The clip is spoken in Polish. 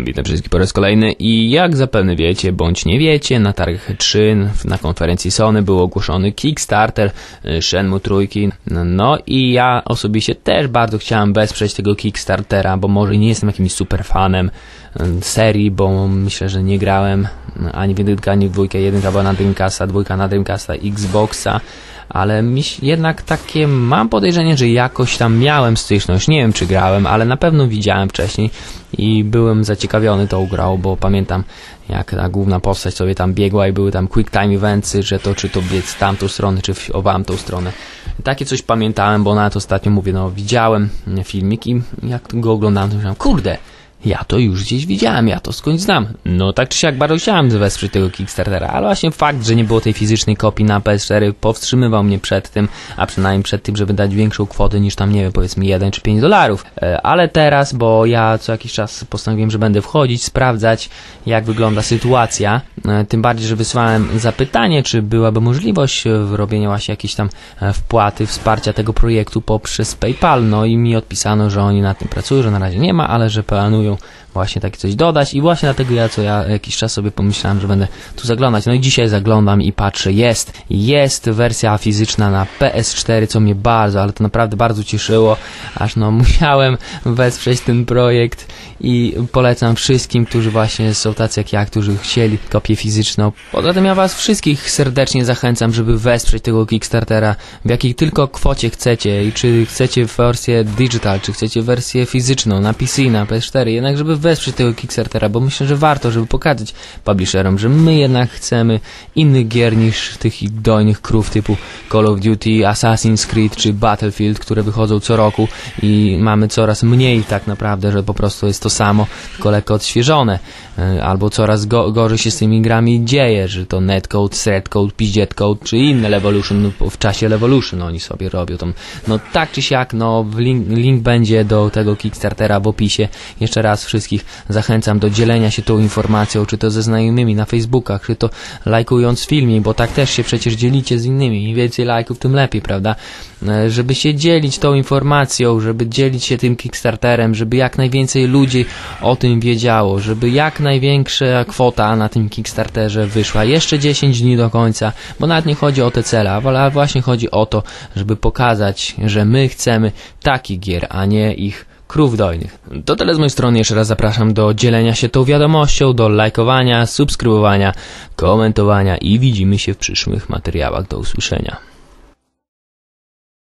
Witam wszystkich po raz kolejny i jak zapewne wiecie, bądź nie wiecie, na targach 3 na konferencji Sony był ogłoszony Kickstarter y, Shenmue trójki. No i ja osobiście też bardzo chciałem wesprzeć tego Kickstartera, bo może nie jestem jakimś super fanem y, serii, bo myślę, że nie grałem ani w jedynkę, ani w dwójkę. Jedynka była na Dreamcasta, dwójka na Dreamcasta, Xboxa ale mi jednak takie mam podejrzenie, że jakoś tam miałem styczność. Nie wiem, czy grałem, ale na pewno widziałem wcześniej i byłem zaciekawiony tą grą, bo pamiętam jak ta główna postać sobie tam biegła i były tam quick time eventsy, że to czy to biec w tamtą stronę, czy w tą stronę. Takie coś pamiętałem, bo nawet ostatnio mówię, no widziałem filmik i jak go oglądałem, to myślałem, kurde, ja to już gdzieś widziałem, ja to skądś znam. No tak czy siak bardzo chciałem wesprzeć tego Kickstartera, ale właśnie fakt, że nie było tej fizycznej kopii na PS4 powstrzymywał mnie przed tym, a przynajmniej przed tym, żeby dać większą kwotę niż tam, nie wiem, powiedzmy 1 czy 5 dolarów. E, ale teraz, bo ja co jakiś czas postanowiłem, że będę wchodzić, sprawdzać jak wygląda sytuacja, e, tym bardziej, że wysłałem zapytanie, czy byłaby możliwość robienia właśnie jakiejś tam e, wpłaty, wsparcia tego projektu poprzez PayPal, no i mi odpisano, że oni nad tym pracują, że na razie nie ma, ale że planują właśnie takie coś dodać i właśnie dlatego ja co ja jakiś czas sobie pomyślałem, że będę tu zaglądać. No i dzisiaj zaglądam i patrzę, jest, jest wersja fizyczna na PS4, co mnie bardzo, ale to naprawdę bardzo cieszyło, aż no musiałem wesprzeć ten projekt i polecam wszystkim, którzy właśnie są tacy jak ja, którzy chcieli kopię fizyczną. Poza tym ja was wszystkich serdecznie zachęcam, żeby wesprzeć tego Kickstartera w jakiej tylko kwocie chcecie i czy chcecie wersję digital, czy chcecie wersję fizyczną na PC, na PS4, jednak żeby wesprzeć tego Kickstartera, bo myślę, że warto, żeby pokazać publisherom, że my jednak chcemy innych gier niż tych dojnych krów typu Call of Duty, Assassin's Creed czy Battlefield, które wychodzą co roku i mamy coraz mniej tak naprawdę, że po prostu jest to samo, tylko lekko odświeżone. E, albo coraz go, gorzej się z tymi grami dzieje, że to netcode, threadcode, pizdzietcode, czy inne Levolution, no, w czasie Levolution oni sobie robią tam. No tak czy siak, no link, link będzie do tego Kickstartera w opisie. Jeszcze raz wszystkich zachęcam do dzielenia się tą informacją, czy to ze znajomymi na Facebookach, czy to lajkując filmik, bo tak też się przecież dzielicie z innymi. Im więcej lajków, tym lepiej, prawda? E, żeby się dzielić tą informacją, żeby dzielić się tym Kickstarterem, żeby jak najwięcej ludzi o tym wiedziało, żeby jak największa kwota na tym Kickstarterze wyszła. Jeszcze 10 dni do końca, bo nawet nie chodzi o te cele, ale właśnie chodzi o to, żeby pokazać, że my chcemy takich gier, a nie ich krów dojnych. To tyle z mojej strony. Jeszcze raz zapraszam do dzielenia się tą wiadomością, do lajkowania, subskrybowania, komentowania i widzimy się w przyszłych materiałach. Do usłyszenia.